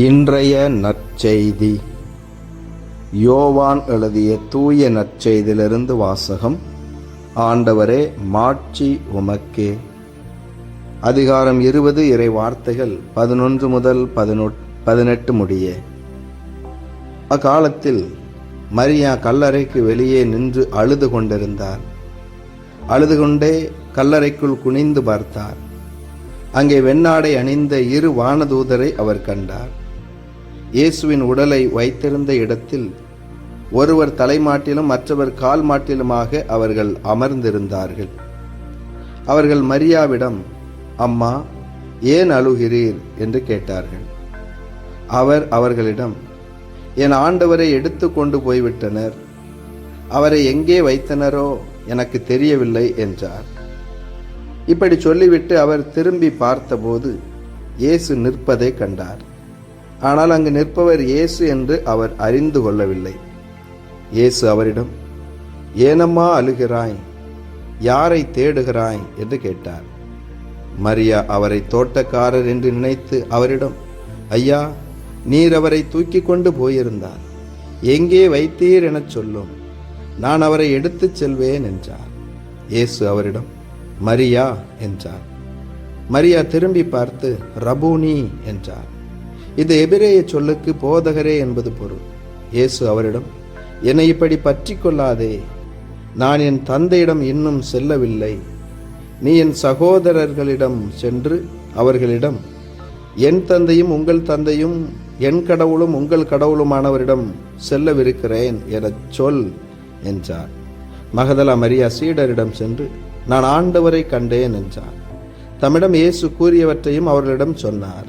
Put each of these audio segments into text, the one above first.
இன்றைய நற்செய்தி. யோவான் எழுதிய தூய நற்செய்தியிலிருந்து வாசகம். ஆண்டவரே மாட்சி உமக்கே. அதிகாரம் இருபது இறை வார்த்தைகள் பதினொன்று முதல் பதினொட் பதினெட்டு முடிய. அக்காலத்தில் மரியா கல்லறைக்கு வெளியே நின்று அழுது கொண்டிருந்தார். அழுது கொண்டே கல்லறைக்குள் குனிந்து பார்த்தார். அங்கே வெண்ணாடை அணிந்த இரு வானதூதரை அவர் கண்டார். இயேசுவின் உடலை வைத்திருந்த இடத்தில் ஒருவர் தலைமாட்டிலும் மற்றவர் கால் மாட்டிலுமாக அவர்கள் அமர்ந்திருந்தார்கள். அவர்கள் மரியாவிடம் அம்மா ஏன் அழுகிறீர்? என்று கேட்டார்கள். அவர் அவர்களிடம் என் ஆண்டவரை எடுத்து கொண்டு போய்விட்டனர். அவரை எங்கே வைத்தனரோ எனக்கு தெரியவில்லை என்றார். இப்படி சொல்லிவிட்டு அவர் திரும்பி பார்த்தபோது இயேசு நிற்பதை கண்டார். ஆனால் அங்கு நிற்பவர் இயேசு என்று அவர் அறிந்து கொள்ளவில்லை. இயேசு அவரிடம் ஏனம்மா அழுகிறாய்? யாரை தேடுகிறாய்? என்று கேட்டார். மரியா அவரை தோட்டக்காரர் என்று நினைத்து அவரிடம் ஐயா நீர் அவரை தூக்கி கொண்டு போயிருந்தார். எங்கே வைத்தீர் எனச் சொல்லும். நான் அவரை எடுத்துச் செல்வேன் என்றார். இயேசு அவரிடம் மரியா என்றார். மரியா திரும்பி பார்த்து ரபூனி என்றார். இது எபிரேய சொல்லுக்கு போதகரே என்பது பொருள். இயேசு அவரிடம் என்னை இப்படி பற்றி கொள்ளாதே நான் என் தந்தையிடம் இன்னும் செல்லவில்லை. நீ என் சகோதரர்களிடம் சென்று அவர்களிடம் என் தந்தையும் உங்கள் தந்தையும் என் கடவுளும் உங்கள் கடவுளுமானவரிடம் செல்லவிருக்கிறேன் எனச் சொல் என்றார். மகதலா மரியா சீடரிடம் சென்று நான் ஆண்டவரை கண்டேன் என்றார். தம்மிடம் இயேசு கூறியவற்றையும் அவர்களிடம் சொன்னார்.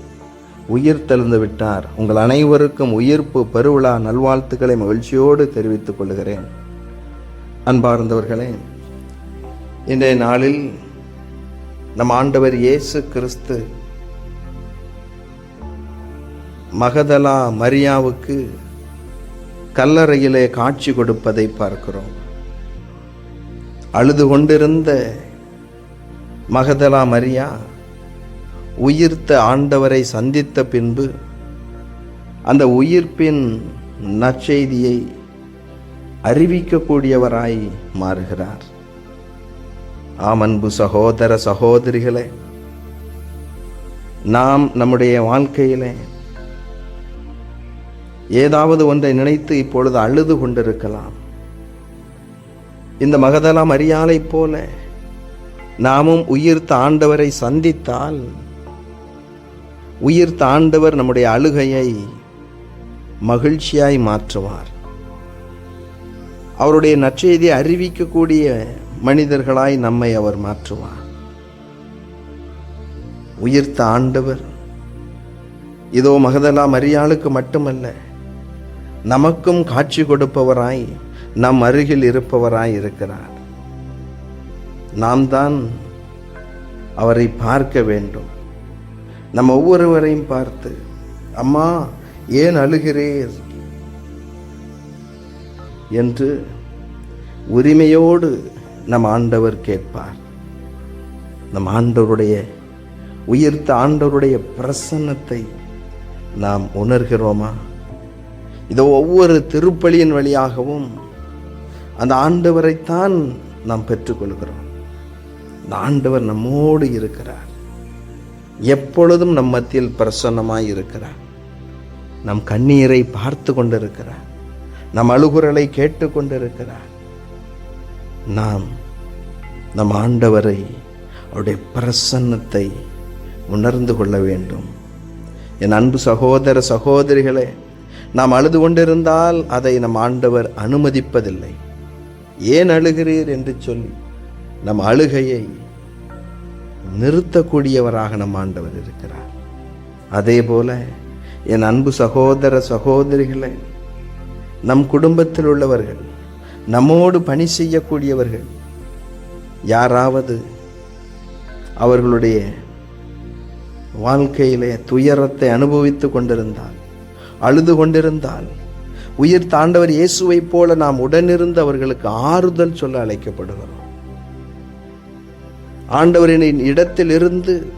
உயிர் தெழுந்து விட்டார். உங்கள் அனைவருக்கும் உயிர்ப்பு பெருவிழா நல்வாழ்த்துக்களை மகிழ்ச்சியோடு தெரிவித்துக் கொள்கிறேன். அன்பார்ந்தவர்களே இன்றைய நாளில் நம் ஆண்டவர் இயேசு கிறிஸ்து மகதலா மரியாவுக்கு கல்லறையிலே காட்சி கொடுப்பதை பார்க்கிறோம். அழுது கொண்டிருந்த மகதலா மரியா உயிர்த்த ஆண்டவரை சந்தித்த பின்பு அந்த உயிர்ப்பின் நற்செய்தியை அறிவிக்கக்கூடியவராய் மாறுகிறார். ஆமன்பு சகோதர சகோதரிகளே நாம் நம்முடைய வாழ்க்கையிலே ஏதாவது ஒன்றை நினைத்து இப்பொழுது அழுது கொண்டிருக்கலாம். இந்த மகதலாம் அறியாலை போல நாமும் உயிர்த்த ஆண்டவரை சந்தித்தால் உயிர் தாண்டவர் நம்முடைய அழுகையை மகிழ்ச்சியாய் மாற்றுவார். அவருடைய நற்செய்தியை அறிவிக்கக்கூடிய மனிதர்களாய் நம்மை அவர் மாற்றுவார். உயிர்த்த ஆண்டவர் இதோ மகதலா மரியாளுக்கு மட்டுமல்ல நமக்கும் காட்சி கொடுப்பவராய் நம் அருகில் இருப்பவராய் இருக்கிறார். நாம் தான் அவரை பார்க்க வேண்டும். நம்ம ஒவ்வொருவரையும் பார்த்து அம்மா ஏன் அழுகிறீர்? என்று உரிமையோடு நம் ஆண்டவர் கேட்பார். நம் ஆண்டவருடைய உயிர்த்த ஆண்டவருடைய பிரசன்னத்தை நாம் உணர்கிறோமா? இதோ ஒவ்வொரு திருப்பலியின் வழியாகவும் அந்த ஆண்டவரைத்தான் நாம் பெற்றுக்கொள்கிறோம். இந்த ஆண்டவர் நம்மோடு இருக்கிறார். எப்பொழுதும் நம் மத்தியில் பிரசன்னமாய் இருக்கிறார். நம் கண்ணீரை பார்த்து கொண்டிருக்கிறார். நம் அழுகுரலை கேட்டு கொண்டிருக்கிறார். நாம் நம் ஆண்டவரை அவருடைய பிரசன்னத்தை உணர்ந்து கொள்ள வேண்டும். என் அன்பு சகோதர சகோதரிகளே நாம் அழுது கொண்டிருந்தால் அதை நம் ஆண்டவர் அனுமதிப்பதில்லை. ஏன் அழுகிறீர் என்று சொல்லி நம் அழுகையை நிறுத்தக்கூடியவராக நம் ஆண்டவர் இருக்கிறார். அதே போல என் அன்பு சகோதர சகோதரிகளை நம் குடும்பத்தில் உள்ளவர்கள் நம்மோடு பணி செய்யக்கூடியவர்கள் யாராவது அவர்களுடைய வாழ்க்கையிலே துயரத்தை அனுபவித்து கொண்டிருந்தால் அழுது கொண்டிருந்தால் உயிர் தாண்டவர் இயேசுவைப் போல நாம் உடனிருந்து அவர்களுக்கு ஆறுதல் சொல்ல அழைக்கப்படுகிறோம். ஆண்டவரின் இடத்தில் இருந்து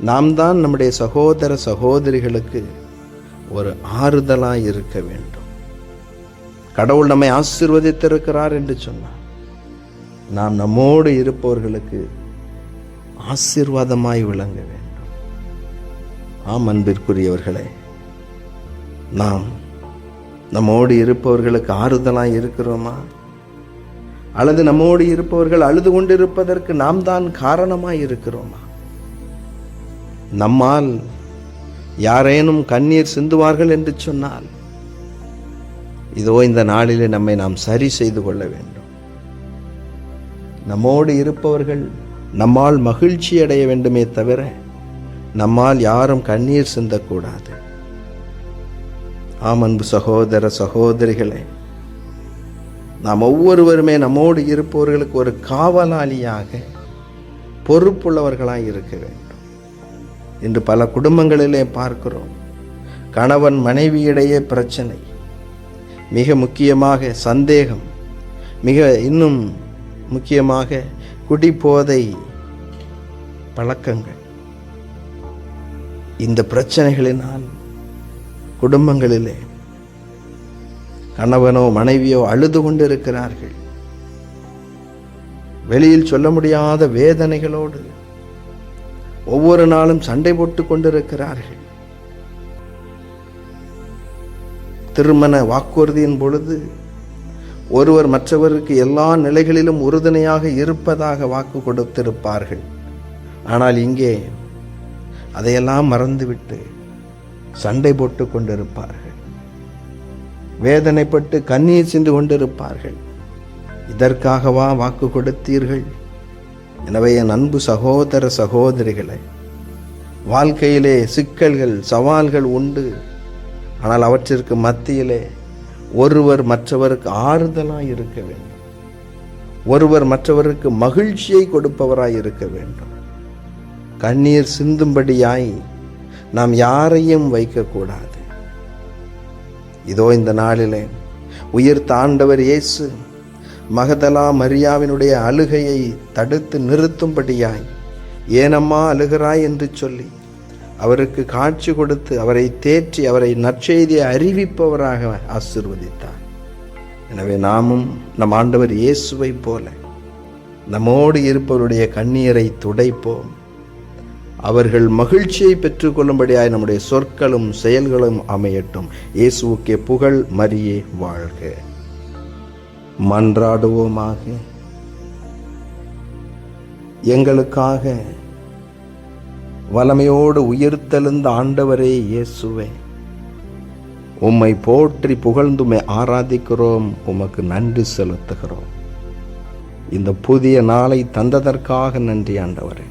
நாம் தான் நம்முடைய சகோதர சகோதரிகளுக்கு ஒரு ஆறுதலாக இருக்க வேண்டும். கடவுள் நம்மை ஆசிர்வதித்திருக்கிறார் என்று சொன்னார். நாம் நம்மோடு இருப்பவர்களுக்கு ஆசீர்வாதமாய் விளங்க வேண்டும். ஆம் அன்பிற்குரியவர்களே நாம் நம்மோடு இருப்பவர்களுக்கு ஆறுதலாக இருக்கிறோமா? அல்லது நம்மோடு இருப்பவர்கள் அழுது கொண்டிருப்பதற்கு நாம் தான் காரணமாக இருக்கிறோமா? நம்மால் யாரேனும் கண்ணீர் சிந்துவார்கள் என்று சொன்னால் இதோ இந்த நாளிலே நம்மை நாம் சரி செய்து கொள்ள வேண்டும். நம்மோடு இருப்பவர்கள் நம்மால் மகிழ்ச்சி அடைய வேண்டுமே தவிர நம்மால் யாரும் கண்ணீர் சிந்தக்கூடாது. ஆம் அன்பு சகோதர சகோதரிகளே நாம் ஒவ்வொருவருமே நம்மோடு இருப்பவர்களுக்கு ஒரு காவலாளியாக பொறுப்புள்ளவர்களாக இருக்க வேண்டும். இன்று பல குடும்பங்களிலே பார்க்கிறோம் கணவன் மனைவியிடையே பிரச்சனை மிக முக்கியமாக சந்தேகம் மிக இன்னும் முக்கியமாக குடிபோதை பழக்கங்கள். இந்த பிரச்சனைகளினால் குடும்பங்களிலே கணவனோ மனைவியோ அழுது கொண்டிருக்கிறார்கள். வெளியில் சொல்ல முடியாத வேதனைகளோடு ஒவ்வொரு நாளும் சண்டை போட்டு கொண்டிருக்கிறார்கள். திருமண வாக்குறுதியின் பொழுது ஒருவர் மற்றவருக்கு எல்லா நிலைகளிலும் உறுதுணையாக இருப்பதாக வாக்கு கொடுத்திருப்பார்கள். ஆனால் இங்கே அதையெல்லாம் மறந்துவிட்டு சண்டை போட்டு கொண்டிருப்பார்கள். வேதனைப்பட்டு கண்ணீர் சிந்து கொண்டிருப்பார்கள். இதற்காகவா வாக்கு கொடுத்தீர்கள்? எனவே என் அன்பு சகோதர சகோதரிகளை வாழ்க்கையிலே சிக்கல்கள் சவால்கள் உண்டு. ஆனால் அவற்றிற்கு மத்தியிலே ஒருவர் மற்றவருக்கு ஆறுதலாக இருக்க வேண்டும். ஒருவர் மற்றவருக்கு மகிழ்ச்சியை கொடுப்பவராய் இருக்க வேண்டும். கண்ணீர் சிந்தும்படியாய் நாம் யாரையும் வைக்கக்கூடாது. இதோ இந்த நாளிலே உயிர் தாண்டவர் இயேசு மகதலா மரியாவினுடைய அழுகையை தடுத்து நிறுத்தும்படியாய் ஏனம்மா அழுகிறாய்? என்று சொல்லி அவருக்கு காட்சி கொடுத்து அவரை தேற்றி அவரை நற்செய்தியை அறிவிப்பவராக ஆசிர்வதித்தார். எனவே நாமும் நம் ஆண்டவர் இயேசுவை போல நம்மோடு இருப்பவருடைய கண்ணீரை துடைப்போம். அவர்கள் மகிழ்ச்சியை பெற்றுக்கொள்ளும்படியாய் நம்முடைய சொற்களும் செயல்களும் அமையட்டும். இயேசுவுக்கே புகழ் மரியே வாழ்க. மன்றாடுவோமாக. எங்களுக்காக வலமையோடு உயிர்த்தெழுந்த ஆண்டவரே இயேசுவே உம்மை போற்றி புகழ்ந்துமை ஆராதிக்கிறோம் உமக்கு நன்றி செலுத்துகிறோம். இந்த புதிய நாளை தந்ததற்காக நன்றி ஆண்டவரே.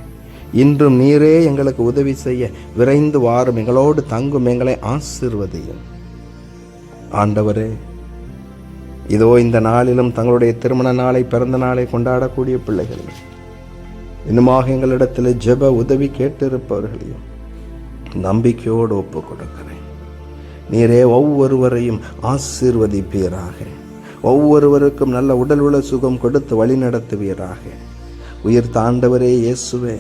இன்றும் நீரே எங்களுக்கு உதவி செய்ய விரைந்து வாரும். எங்களோடு தங்கும் எங்களை ஆசிர்வதையும். ஆண்டவரே இதோ இந்த நாளிலும் தங்களுடைய திருமண நாளை பிறந்த நாளை கொண்டாடக்கூடிய பிள்ளைகளையும் இன்னுமாக எங்களிடத்தில் ஜெப உதவி கேட்டிருப்பவர்களையும் நம்பிக்கையோடு ஒப்பு கொடுக்கிறேன். நீரே ஒவ்வொருவரையும் ஆசீர்வதிப்பீராக. ஒவ்வொருவருக்கும் நல்ல உடல் உள சுகம் கொடுத்து வழி நடத்துவீராக உயிர் தாண்டவரே இயேசுவே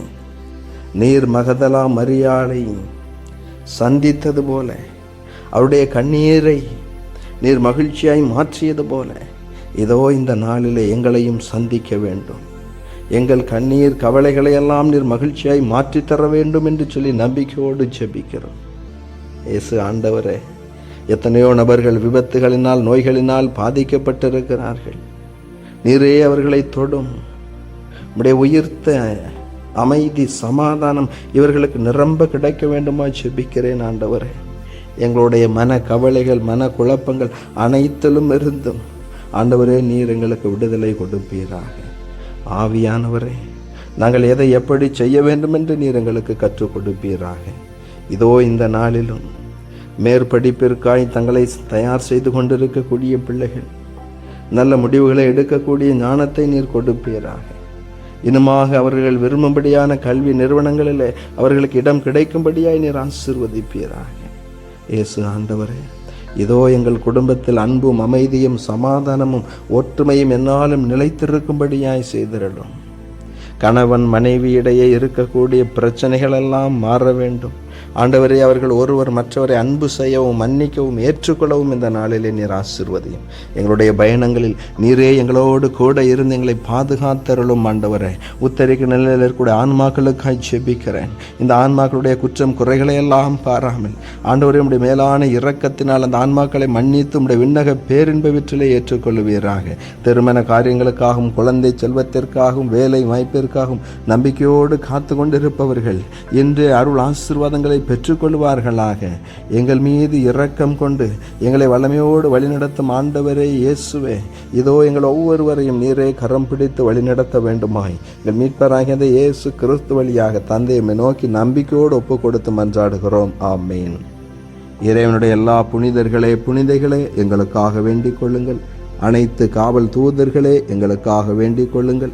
நீர் மகதலா மரியாளை சந்தித்தது போல. அவருடைய கண்ணீரை நீர் மகிழ்ச்சியாய் மாற்றியது போல. இதோ இந்த நாளிலே எங்களையும் சந்திக்க வேண்டும். எங்கள் கண்ணீர் கவலைகளை எல்லாம் நீர் மகிழ்ச்சியாய் மாற்றித் தர வேண்டும் என்று சொல்லி நம்பிக்கையோடு ஜெபிக்கிறோம். இயேசு ஆண்டவரே எத்தனையோ நபர்கள் விபத்துகளினால் நோய்களினால் பாதிக்கப்பட்டிருக்கிறார்கள். நீரே அவர்களை தொடும். உடைய உயிர்த்த அமைதி சமாதானம் இவர்களுக்கு நிரம்ப கிடைக்க வேண்டுமா ஜெபிக்கிறேன் ஆண்டவரே. எங்களுடைய மன கவலைகள் மன குழப்பங்கள் அனைத்திலும் இருந்தும் ஆண்டவரே நீர் எங்களுக்கு விடுதலை கொடுப்பீராக. ஆவியானவரே நாங்கள் எதை எப்படி செய்ய வேண்டும் என்று நீர் எங்களுக்கு கற்றுக் கொடுப்பீராக. இதோ இந்த நாளிலும் மேற்படிப்பிற்காய் தங்களை தயார் செய்து கொண்டிருக்கக்கூடிய பிள்ளைகள் நல்ல முடிவுகளை எடுக்கக்கூடிய ஞானத்தை நீர் கொடுப்பீராக. இனுமாக அவர்கள் விரும்பும்படியான கல்வி நிறுவனங்களிலே அவர்களுக்கு இடம் கிடைக்கும்படியாய் நீர் ஆசிர்வதிப்பீராக. இயேசு ஆண்டவரே இதோ எங்கள் குடும்பத்தில் அன்பும் அமைதியும் சமாதானமும் ஒற்றுமையும் என்னாலும் நிலைத்திருக்கும்படியாய் செய்திரலும் கணவன் மனைவியிடையே இருக்கக்கூடிய பிரச்சனைகள் எல்லாம் மாற வேண்டும். ஆண்டவரே அவர்கள் ஒருவர் மற்றவரை அன்பு செய்யவும் மன்னிக்கவும் ஏற்றுக்கொள்ளவும் இந்த நாளிலே நீர் ஆசிர்வதையும். எங்களுடைய பயணங்களில் நீரே எங்களோடு கூட இருந்து எங்களை பாதுகாத்தருளும் ஆண்டவரே. உத்தரிக்க நிலையில் இருக்கக்கூடிய ஆன்மாக்களுக்காய் ஜெபிக்கிறேன். இந்த ஆன்மாக்களுடைய குற்றம் குறைகளை எல்லாம் பாராமல் ஆண்டவரே உடைய மேலான இரக்கத்தினால் அந்த ஆன்மாக்களை மன்னித்து உடைய விண்ணக பேரின்ப விற்றிலே ஏற்றுக்கொள்வீராக திருமண காரியங்களுக்காகவும் குழந்தை செல்வத்திற்காகவும் வேலை வாய்ப்பிற்காகவும் நம்பிக்கையோடு காத்து கொண்டிருப்பவர்கள் இன்று அருள் ஆசீர்வாதங்களை பெற்றுக்கொள்வார்களாக. எங்கள் மீது இரக்கம் கொண்டு எங்களை வல்லமையோடு வழிநடத்தும் ஆண்டவரே இயேசுவே இதோ எங்கள் ஒவ்வொருவரையும் நீரே கரம் பிடித்து வழிநடத்த வேண்டுமாய். எங்கள் மீட்பராகிய அந்த இயேசு கிறிஸ்து வழியாக தந்தையை நோக்கி நம்பிக்கையோடு ஒப்பு கொடுத்து மன்றாடுகிறோம். ஆமீன். இறைவனுடைய எல்லா புனிதர்களே புனிதைகளே எங்களுக்காக வேண்டிக் கொள்ளுங்கள். அனைத்து காவல் தூதர்களே எங்களுக்காக வேண்டிக் கொள்ளுங்கள்.